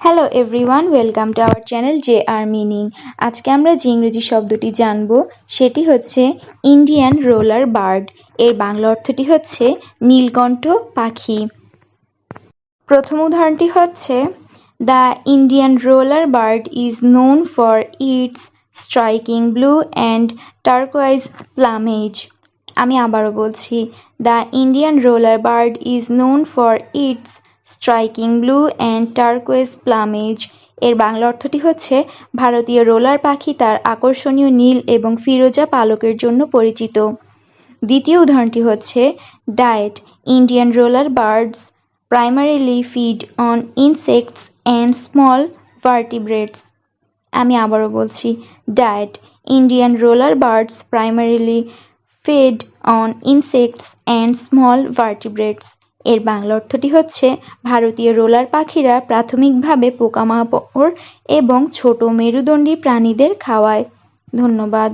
Hello everyone welcome to our channel J R meaning আজকে আমরা যে ইংরেজি শব্দটি জানব, সেটি হচ্ছে ইন্ডিয়ান রোলার বার্ড এর বাংলা অর্থটি হচ্ছে নীলকণ্ঠ পাখি। প্রথম উদাহরণটি হচ্ছে the Indian roller bird is known for its striking blue and turquoise plumage আমি আবারও বলছি the Indian roller bird is known for its striking blue and turquoise plumage এর বাংলা অর্থটি হচ্ছে, ভারতীয় রোলার পাখি তার আকর্ষণীয় নীল এবং ফিরোজা পালকের জন্য পরিচিত। দ্বিতীয় উদাহরণটি হচ্ছে, diet, Indian roller birds primarily feed on insects and small vertebrates. আমি আবারও বলছি, diet, Indian roller birds primarily fed on insects and small vertebrates. এর বাংলা অর্থটি হচ্ছে, ভারতীয় রোলার পাখিরা প্রাথমিকভাবে পোকামাকড় এবং ছোট মেরুদণ্ডী প্রাণীদের খাওয়ায়। ধন্যবাদ।